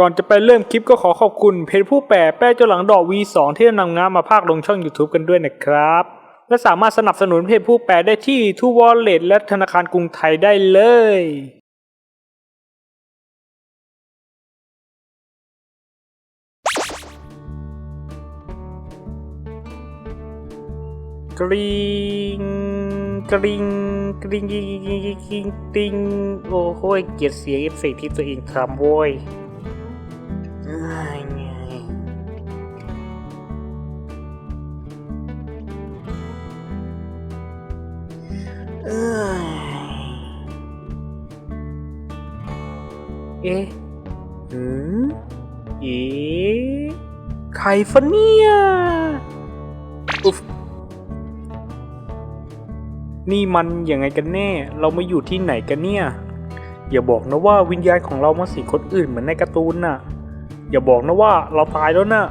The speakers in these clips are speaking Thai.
ก่อนจะไปเริ่มคลิปก็ขอขอบคุณเพจผู้แปรแป้เจ้าหลังดอก V2 ที่นำงานมาภาคลงช่อง YouTube กันด้วยนะครับ และสามารถสนับสนุนเพจผู้แปรได้ที่ทูวอลเล็ตและธนาคารกรุงไทยได้เลย กริงกริงกริงกริงกริงกริงโอ้โหเกียดเสียงเอฟเฟกที่ตัวเองทำโว้ย เอ๊ะหืมเอ๊ะใครฟะเนี่ยอุ๊ฟนี่มันยังไงกันแน่ เรามาอยู่ที่ไหนกันเนี่ย อย่าบอกนะว่าวิญญาณของเรามาสิงคนอื่นเหมือนในการ์ตูนน่ะ อย่าบอกนะว่าเราตายแล้วนะ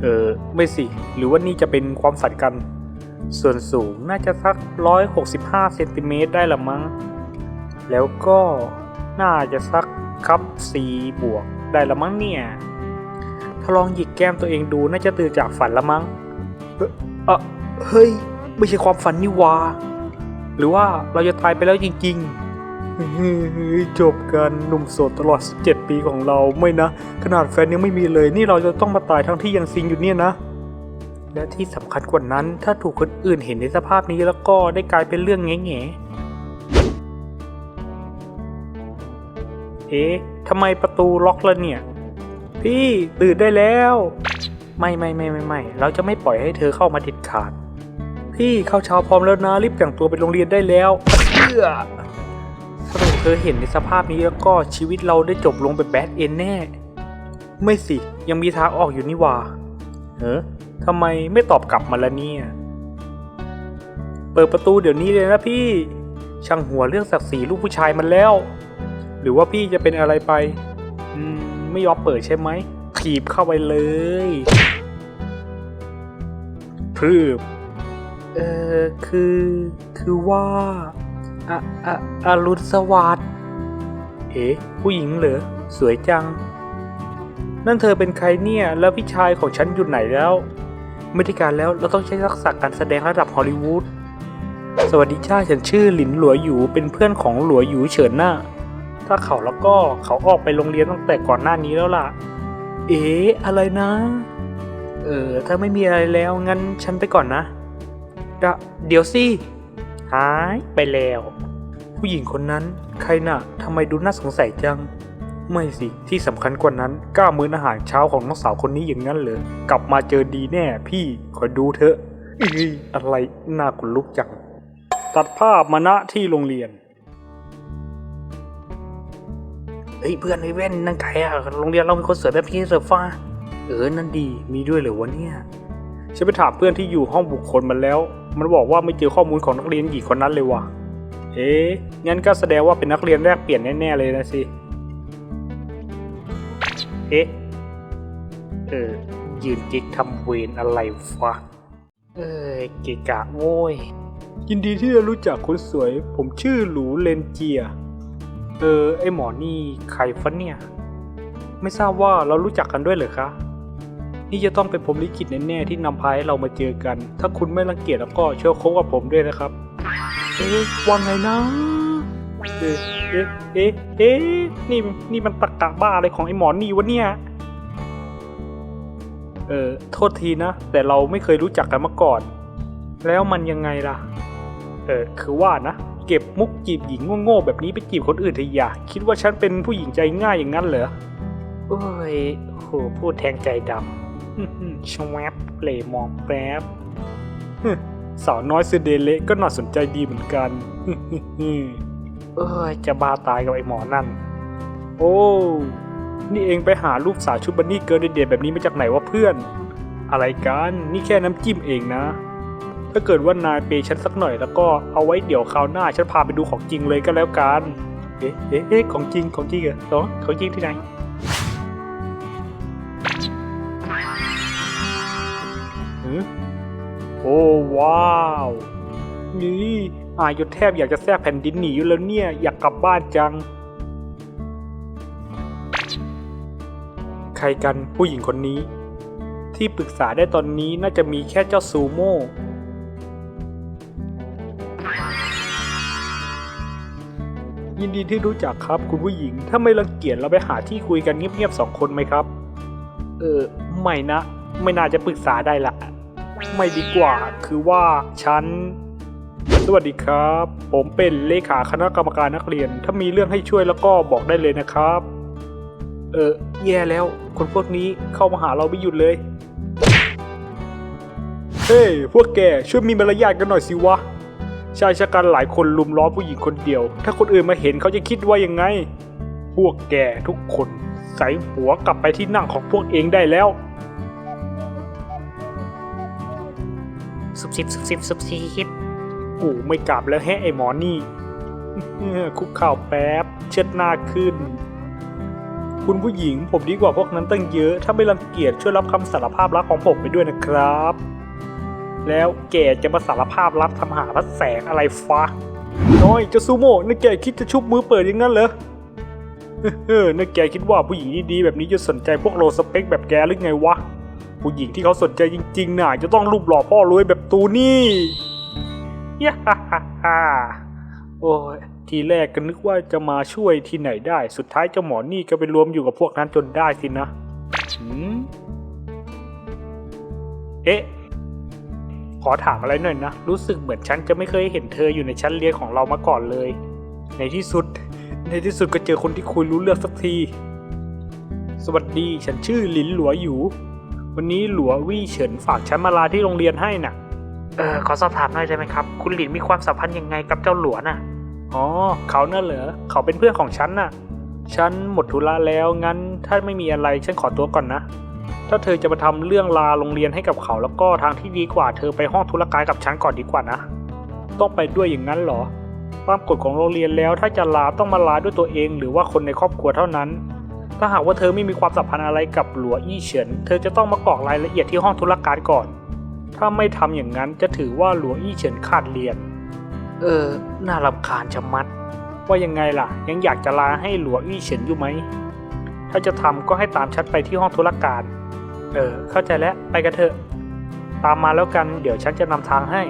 เออไม่สิ หรือว่านี่จะเป็นความฝันกัน ส่วนสูงน่าจะสักร้อยหกสิบห้าเซนติเมตรได้ละมั้ง แล้วก็ น่าจะสักครับสีบวกได้ละมั้งเนี่ย ถ้าลองหยิกแก้มตัวเองดูน่าจะตื่นจากฝันละมั้ง เออเฮ้ย ไม่ใช่ความฝันนี่วา หรือว่าเราจะตายไปแล้วจริงๆเฮ้ยจบกันหนุ่มโสดตลอด 17 ปีของเราไม่นะ ขนาดแฟนยังไม่มีเลย นี่เราจะต้องมาตายทั้งที่ยังซิงอยู่เนี่ยนะ และที่สำคัญกว่านั้น ถ้าถูกคนอื่นเห็นในสภาพนี้แล้วก็ได้กลายเป็นเรื่องแง่ๆ เอ๊ะทำไมประตูล็อกแล้วเนี่ย พี่ตื่นได้แล้ว ไม่ไม่ไม่ไม่ไม่เราจะไม่ปล่อยให้เธอเข้ามาเด็ดขาด พี่เข้าเช้าพร้อมแล้วนะรีบแต่งตัวไปโรงเรียนได้แล้วเพื่อถ้าเธอเห็นในสภาพนี้แล้วก็ชีวิตเราได้จบลงแบบแบดเอ็นแน่ ไม่สิยังมีทางออกอยู่นี่ว่าเฮ้ทำไมไม่ตอบกลับมาละเนี่ย เปิดประตูเดี๋ยวนี้เลยนะพี่ ช่างหัวเรื่องศักดิ์ศรีลูกผู้ชายมันแล้ว หรือว่าพี่จะเป็นอะไรไป อืม ไม่ยอมเปิดใช่ไหมถีบเข้าไปเลยพรืบเออคือ คือว่าอะอะอรุณสวัสดิ์เอ๊ะผู้หญิงเหรอ สวยจัง นั่นเธอเป็นใครเนี่ย แล้วพี่ชายของฉันอยู่ไหนแล้ว ไม่ได้การแล้ว เราต้องใช้ทักษะการแสดงระดับฮอลลีวูด สวัสดีจ้าฉันชื่อหลินหลัวหยูเป็นเพื่อนของหลัวหยูเฉินหน่ะ ถ้าเขาแล้วก็เขาออกไปโรงเรียนตั้งแต่ก่อนหน้านี้แล้วล่ะ เอ๊ะอะไรนะ เออถ้าไม่มีอะไรแล้วงั้นฉันไปก่อนนะดะเดี๋ยวสิ หายไปแล้ว ผู้หญิงคนนั้นใครน่ะทำไมดูน่าสงสัยจัง ไม่สิที่สำคัญกว่านั้นกล้ามื้ออาหารเช้าของน้องสาวคนนี้อย่างนั้นเหรอกลับมาเจอดีแน่พี่ขอดูเถอะอีอะไรน่าขนลุกจัง ตัดภาพมาณที่โรงเรียน เฮ้ยเพื่อนไอ้เว้นนั่นใครอะโรงเรียนเรามีคนสวยแบบพี่เสือฟ้า เออนั่นดีมีด้วยเหรอวะเนี่ยฉันไปถามเพื่อนที่อยู่ห้องบุคคลมันแล้ว มันบอกว่าไม่เจอข้อมูลของนักเรียนหญิงคนนั้นเลยว่ะ เอ๊ะงั้นก็แสดงว่าเป็นนักเรียนแรกเปลี่ยนแน่ๆเลยนะสิ เอ๊ะ เออ ยืนจิกทำเวรอะไรวะ เอ้ยเกะกะโว้ย ยินดีที่ได้รู้จักคนสวย ผมชื่อหลูเลนเจีย เออ ไอหมอนี่ใครฟะเนี่ย ไม่ทราบว่าเรารู้จักกันด้วยเหรอคะ นี่จะต้องเป็นผมลิขิตแน่ๆที่นำพาให้เรามาเจอกัน ถ้าคุณไม่รังเกียจแล้วก็ช่วยคบกับผมด้วยนะครับ เอ๊ะว่าไงนะ เอ๊ะ เอ๊ะ เอ๊ะเอ๊ะนี่นี่มันตะกะบ้าอะไรของไอหมอนี่วะเนี่ย เออ โทษทีนะ แต่เราไม่เคยรู้จักกันมาก่อน แล้วมันยังไงล่ะ เออ คือว่านะ เก็บมุกจีบหญิงโง่ๆแบบนี้ไปจีบคนอื่นเถอะอย่าคิดว่าฉันเป็นผู้หญิงใจง่ายอย่างนั้นเหรอ โอ้ยโหพูดแทงใจดำอื้อหือชวบเลมองแป๊บสาวน้อยเสอเดเละก็น่าสนใจดีเหมือนกันเอ้ยจะบ้าตายกับไอ้หมอนั่น โอ้ นี่เองไปหารูปสาวชุดบันนี่เกิร์ลเด็ดแบบนี้มาจากไหนวะเพื่อน อะไรกัน นี่แค่น้ำจิ้มเองนะ ถ้าเกิดว่านายเปย์ฉันสักหน่อยแล้วก็เอาไว้เดี๋ยวคราวหน้าฉันพาไปดูของจริงเลยก็แล้วกัน เอ๊ะเอ๊ะเอ๊ะของจริงของจริงเหรอเหรอของจริงที่ไหนโอ้ว้าวนี่อายจนแทบอยากจะแทรกแผ่นดินหนีอยู่แล้วเนี่ย อยากกลับบ้านจัง ใครกันผู้หญิงคนนี้ ที่ปรึกษาได้ตอนนี้น่าจะมีแค่เจ้าซูโม่ ยินดีที่รู้จักครับ คุณผู้หญิง ถ้าไม่รังเกียจเราไปหาที่คุยกันเงียบๆสองคนไหมครับ เออ ไม่นะ ไม่น่าจะปรึกษาได้ละ ไม่ดีกว่า คือว่าฉัน สวัสดีครับ ผมเป็นเลขาคณะกรรมการนักเรียน ถ้ามีเรื่องให้ช่วยแล้วก็บอกได้เลยนะครับ เออ แย่แล้ว คนพวกนี้เข้ามาหาเราไม่หยุดเลย เฮ้ย พวกแกช่วยมีมารยาทกันหน่อยสิวะ ชายชะกันหลายคนลุมล้อมผู้หญิงคนเดียว ถ้าคนอื่นมาเห็นเขาจะคิดว่ายังไง พวกแกทุกคนใส่หัวกลับไปที่นั่งของพวกเองได้แล้วซุบซิบซุบซิบซุบซิบกูไม่กลับแล้วแฮะไอ้หมอนี่ คุกเข่าวแป๊บ เช็ดหน้าขึ้น คุณผู้หญิงผมดีกว่าพวกนั้นตั้งเยอะ ถ้าไม่รังเกียจช่วยรับคำสารภาพรักของผมไปด้วยนะครับ แล้วแกจะมาสารภาพรักทำหาพระแสงอะไรฟ้าน้อยจะซูโม่นั่นแกคิดจะชุบมือเปิดอย่างนั้นเหรอเออนั่นแกคิดว่าผู้หญิงดีๆแบบนี้จะสนใจพวกโลสเปคแบบแกหรือไงวะ ผู้หญิงที่เขาสนใจจริงๆน่ะจะต้องรูปหล่อพ่อรวยแบบตูนี่ย่าฮ่าฮ่าโอ้ยทีแรกก็นึกว่าจะมาช่วยที่ไหนได้ สุดท้ายเจ้าหมอนี่ก็ไปรวมอยู่กับพวกนั้นจนได้สินะเอ๊ะ ขอถามอะไรหน่อยนะ รู้สึกเหมือนฉันจะไม่เคยเห็นเธออยู่ในชั้นเรียนของเรามาก่อนเลย ในที่สุด ในที่สุดก็เจอคนที่คุยรู้เรื่องสักที สวัสดี ฉันชื่อหลินหลัวอยู่ วันนี้หลัววี่เฉินฝากฉันมาลาที่โรงเรียนให้น่ะ เออขอสอบถามหน่อยได้ไหมครับ คุณหลินมีความสัมพันธ์ยังไงกับเจ้าหลวน่ะ อ๋อ เขาน่ะเหรอ เขาเป็นเพื่อนของฉันน่ะ ฉันหมดธุระแล้วงั้น ถ้าไม่มีอะไรฉันขอตัวก่อนนะ ถ้าเธอจะมาทำเรื่องลาโรงเรียนให้กับเขาแล้วก็ทางที่ดีกว่าเธอไปห้องธุรการกับฉันก่อนดีกว่านะ ต้องไปด้วยอย่างนั้นเหรอตามกฎของโรงเรียนแล้วถ้าจะลาต้องมาลาด้วยตัวเอง หรือว่าคนในครอบครัวเท่านั้น ถ้าหากว่าเธอไม่มีความสัมพันธ์อะไรกับหลัวอี้เฉิน เธอจะต้องมากรอกรายละเอียดที่ห้องธุรการก่อน ถ้าไม่ทำอย่างนั้นจะถือว่าหลัวอี้เฉินขาดเรียน เออ น่ารำคาญชะมัด ว่ายังไงล่ะ ยังอยากจะลาให้หลัวอี้เฉินอยู่ไหม ถ้าจะทำก็ให้ตามฉันไปที่ห้องธุรการ เออ เข้าใจแล้ว ไปกันเถอะ ตามมาแล้วกัน เดี๋ยวฉันจะนำทางให้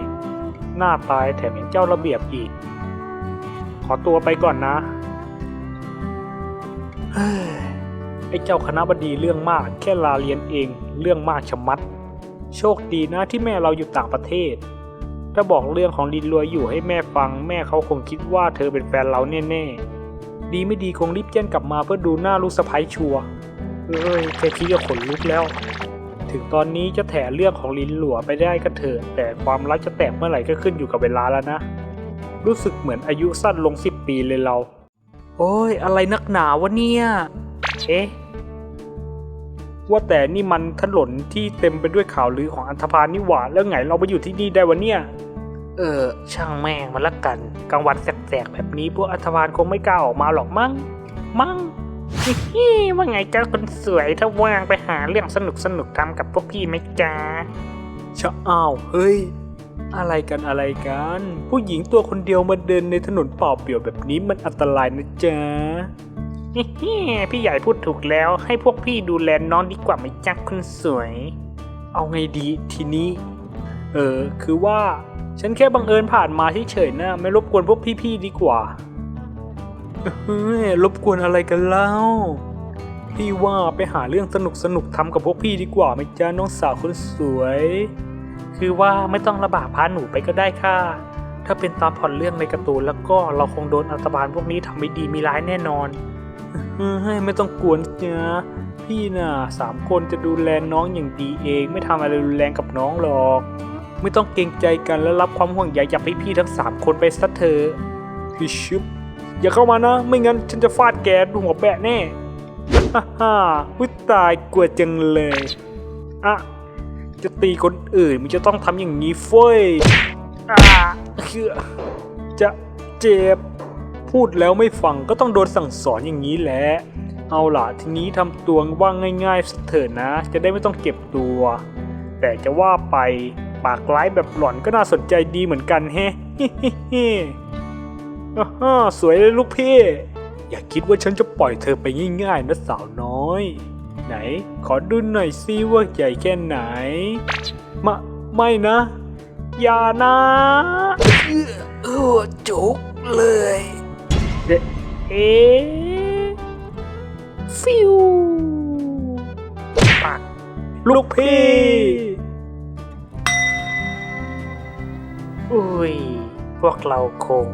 หน้าตายแถมยังเจ้าระเบียบอีก ขอตัวไปก่อนนะเฮ้ยไอ้เจ้าคณะบดีเรื่องมาก แค่ลาเรียนเอง เรื่องมากชะมัด โชคดีนะที่แม่เราอยู่ต่างประเทศ ถ้าบอกเรื่องของลินรวยอยู่ให้แม่ฟัง แม่เขาคงคิดว่าเธอเป็นแฟนเราแน่ๆ ดีไม่ดีคงรีบแจ้งกลับมาเพื่อดูหน้าลูกสะพ้ยชัวเอ้ยแค่คิดก็ขนลุกแล้ว ถึงตอนนี้จะแถเรื่องของลินหลัวไปได้ก็เถอะแต่ความรักจะแตกเมื่อไหร่ก็ขึ้นอยู่กับเวลาแล้วนะ รู้สึกเหมือนอายุสั้นลงสิบปีเลยเรา โอ้ยอะไรนักหนาวะเนี่ย เอ๊ะว่าแต่นี่มันถนนที่เต็มไปด้วยข่าวลือของอันธพาลนี่หว่าแล้วไงเราไปอยู่ที่นี่ได้วะเนี่ย เออ ช่างแม่งมันละกันกลางวันแสกๆแบบนี้พวกอัธพาลคงไม่กล้าออกมาหรอกมั้ง มั้งฮิว่าไงจ้าคนสวยถ้าว่างไปหาเรื่องสนุกสนุกๆทำกับพวกพี่ไหมจ้าชะอ้าวเฮ้ย อะไรกันอะไรกัน ผู้หญิงตัวคนเดียวมาเดินในถนนเปล่าเปลี่ยวแบบนี้มันอันตรายนะจ๊ะฮิพี่ใหญ่พูดถูกแล้วให้พวกพี่ดูแลน้องดีกว่าไหมจ้าคนสวย เอาไงดีทีนี้ เออ คือว่าฉันแค่บังเอิญผ่านมาเฉยๆนะไม่รบกวนพวกพี่ๆดีกว่าเฮ้ยรบกวนอะไรกันเล่า พี่ว่าไปหาเรื่องสนุกสนุกๆทำกับพวกพี่ดีกว่าไหมจ๊ะน้องสาวคนสวย คือว่าไม่ต้องระบากพาหนูไปก็ได้ค่ะ ถ้าเป็นตามพล็อตเรื่องในการ์ตูนแล้วก็เราคงโดนอัตบาลพวกนี้ทำไม่ดีมีร้ายแน่นอนเฮ้ยไม่ต้องกวนจ้ะพี่น่ะสามคนจะดูแลน้องอย่างดีเอง ไม่ทำอะไรรุนแรงกับน้องหรอก ไม่ต้องเกรงใจกันและรับความห่วงใยจากพี่ๆทั้งสามคนไปสักเถอะพี่ชุบอย่าเข้ามานะ ไม่งั้นฉันจะฟาดแกดูหัวแบะแน่ฮ่าฮ่าวิตายกลัวจังเลยอะจะตีคนอื่นมันจะต้องทำอย่างนี้เฟ้ยอ่าคือจะเจ็บ พูดแล้วไม่ฟังก็ต้องโดนสั่งสอนอย่างนี้แหละ เอาล่ะทีนี้ทำตัวว่างง่ายๆสเถิดนะ จะได้ไม่ต้องเก็บตัว แต่จะว่าไป ปากร้ายแบบหล่อนก็น่าสนใจดีเหมือนกันแฮะฮ่าฮ่าสวยเลยลูกพี่ อย่าคิดว่าฉันจะปล่อยเธอไปง่ายๆนะสาวน้อย ไหน ขอดูหน่อยซิว่าใหญ่แค่ไหน มา ไม่นะ อย่านะเออจุกเลยเดเอ๊ะฟิว ปาก ลูกพี่ อุ้ย พวกเราคง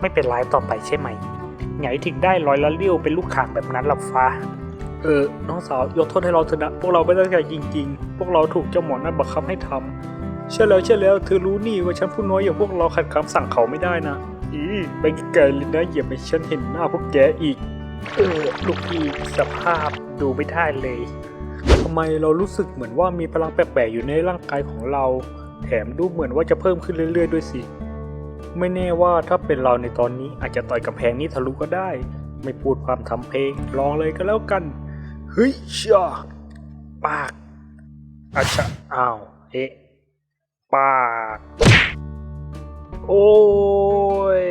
ไม่เป็นไรต่อไปใช่ไหมไงถึงได้ลอยละเลี้ยวเป็นลูกข่างแบบนั้นล่ะฟ้า เออ น้องสาวยกโทษให้เราเถอะนะพวกเราไม่ตั้งใจจริง ๆ พวกเราถูกเจ้าหมอนั่นบังคับให้ทำใช่แล้วใช่แล้วเธอรู้นี่ว่าฉันผู้น้อยอย่างพวกเราขัดคำสั่งเขาไม่ได้นะ อีไปไกลเลยนะอย่าไปฉันเห็นหน้าพวกแกอีก เออลูกพี่สภาพดูไม่ได้เลยทำไมเรารู้สึกเหมือนว่ามีพลังแปลกๆอยู่ในร่างกายของเรา แถมดูเหมือนว่าจะเพิ่มขึ้นเรื่อย ๆ ด้วยสิ ไม่แน่ว่าถ้าเป็นเราในตอนนี้อาจจะต่อยกับแพงนี้ทะลุก็ได้ ไม่พูดความทำเพลงลองเลยก็แล้วกัน เฮ้ยชาปากอาชะอ้าวเอ๊ะปาก โอ้ย